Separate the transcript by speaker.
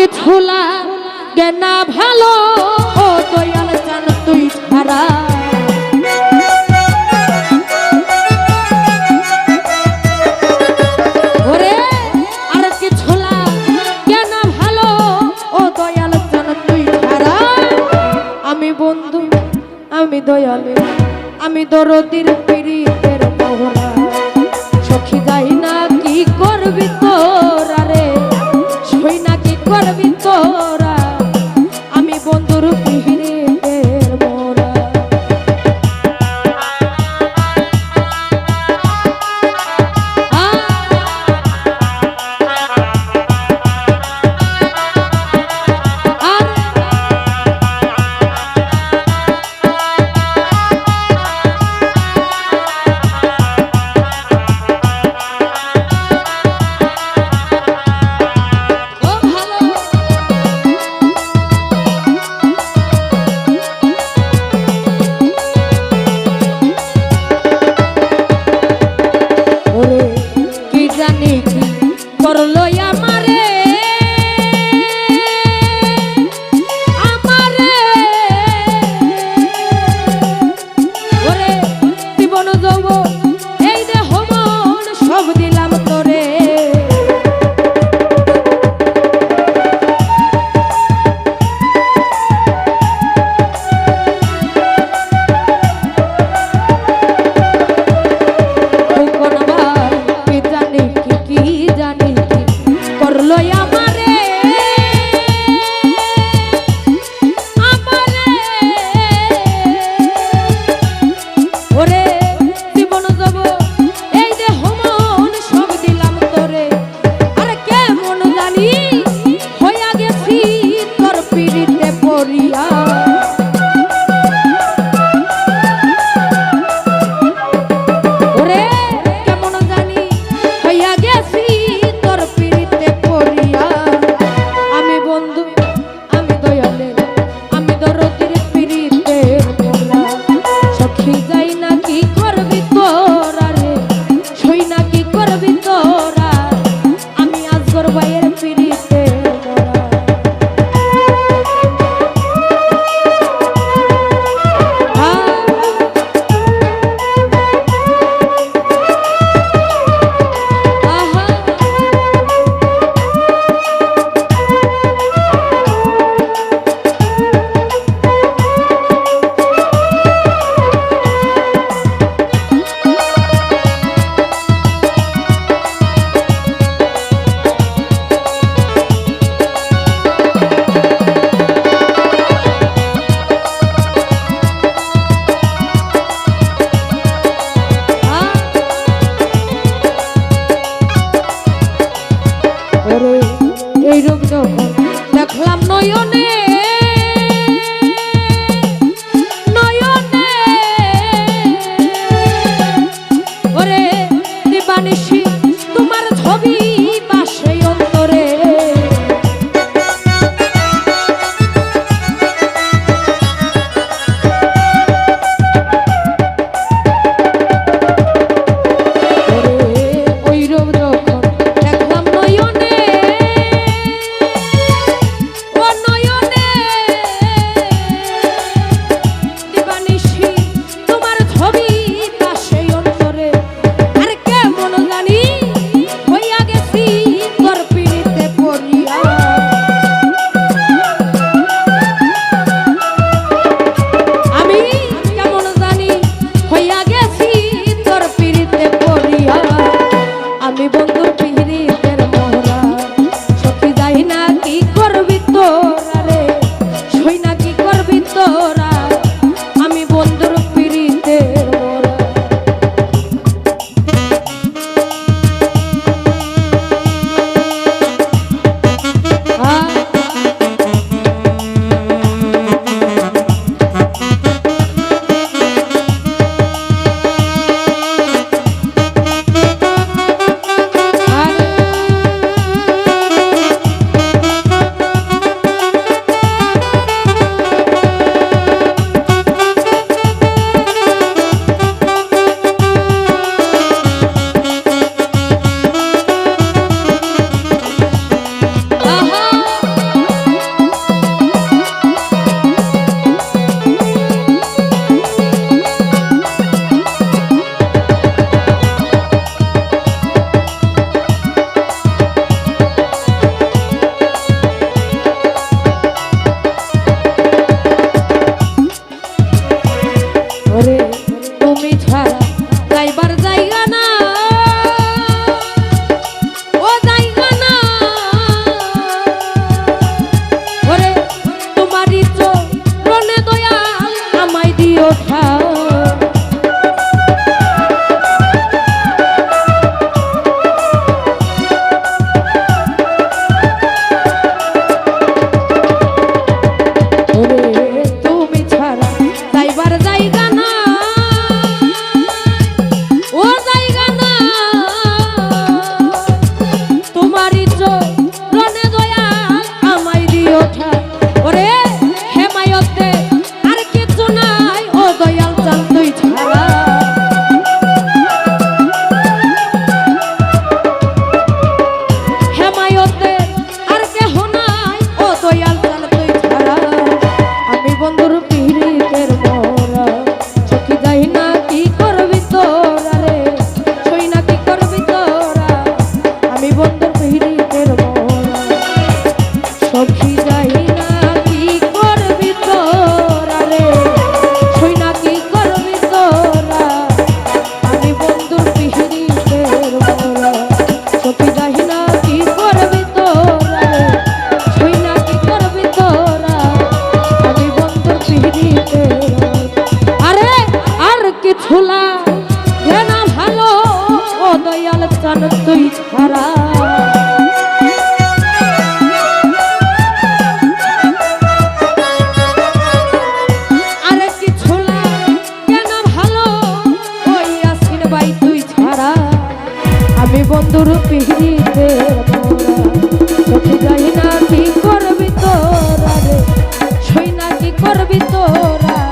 Speaker 1: কিছু লাগে না ভালো ও দয়াল চান তুই ছাড়া। আমি বন্ধু, আমি দয়ালে, আমি দরদির পীড়িতের মোহরা সখী যাই না কি করবি তোরা করবি তোরা